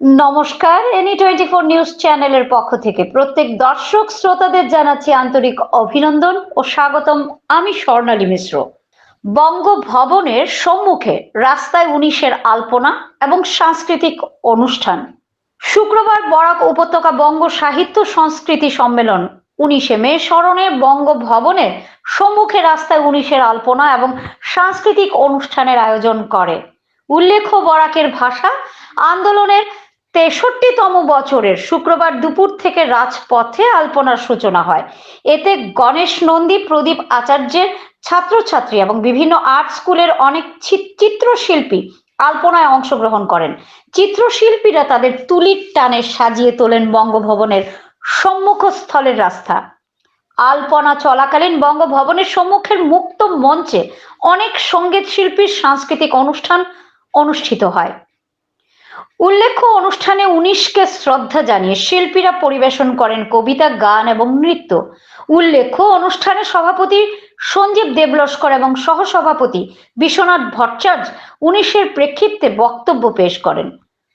নমস্কার any twenty four news চ্যানেলের পক্ষ থেকে প্রত্যেক দর্শক শ্রোতাদের জানাচ্ছি আন্তরিক অভিনন্দন ও স্বাগতম। আমি স্বর্ণালী মিশ্র। বঙ্গভবনের সম্মুখে রাস্তায় উনিশের আলপনা এবং সাংস্কৃতিক অনুষ্ঠান। শুক্রবার বরাক উপত্যকা বঙ্গ সাহিত্য সংস্কৃতি সম্মেলন উনিশে মে স্মরণে বঙ্গভবনের সম্মুখে রাস্তায় উনিশের আলপনা এবং সাংস্কৃতিক অনুষ্ঠানের আয়োজন করে। উল্লেখ্য, বরাকের ভাষা আন্দোলনের তেষট্টিতম বছরের শুক্রবার দুপুর থেকে রাজপথে আলপনার সূচনা হয়। এতে গণেশ নন্দী, প্রদীপ আচার্যের ছাত্রছাত্রী এবং বিভিন্ন আর্ট স্কুলের অনেক চিত্রশিল্পী আলপনায় অংশগ্রহণ করেন। চিত্রশিল্পীরা তাদের তুলির টানে সাজিয়ে তোলেন বঙ্গভবনের সম্মুখস্থলের রাস্তা। আলপনা চলাকালীন বঙ্গভবনের সম্মুখের মুক্ত মঞ্চে অনেক সংগীত শিল্পীর সাংস্কৃতিক অনুষ্ঠান অনুষ্ঠিত হয়। উল্লেখ্য, অনুষ্ঠানে উনিশকে শ্রদ্ধা জানিয়ে শিল্পীরা পরিবেশন করেন কবিতা, গান এবং নৃত্য। উল্লেখ্য, অনুষ্ঠানে সভাপতি সঞ্জীব দেবলস্কর এবং সহসভাপতি বিশ্বনাথ ভট্টাচার্য উনিশের প্রেক্ষিতে বক্তব্য পেশ করেন।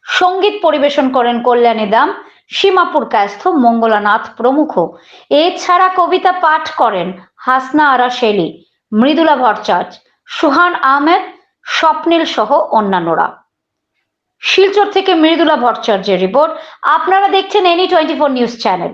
সংগীত পরিবেশন করেন কল্যাণী দাম, সীমাপুর কায়স্থ, মঙ্গলানাথ প্রমুখ। এছাড়া কবিতা পাঠ করেন হাসনা আরা শেলি, মৃদুলা ভট্টাচার্য, সুহান আহমেদ, স্বপ্নিল সহ অন্যান্যরা। শিলচর থেকে মৃদুলা ভট্টাচার্যের রিপোর্ট। আপনারা দেখছেন any twenty four news channel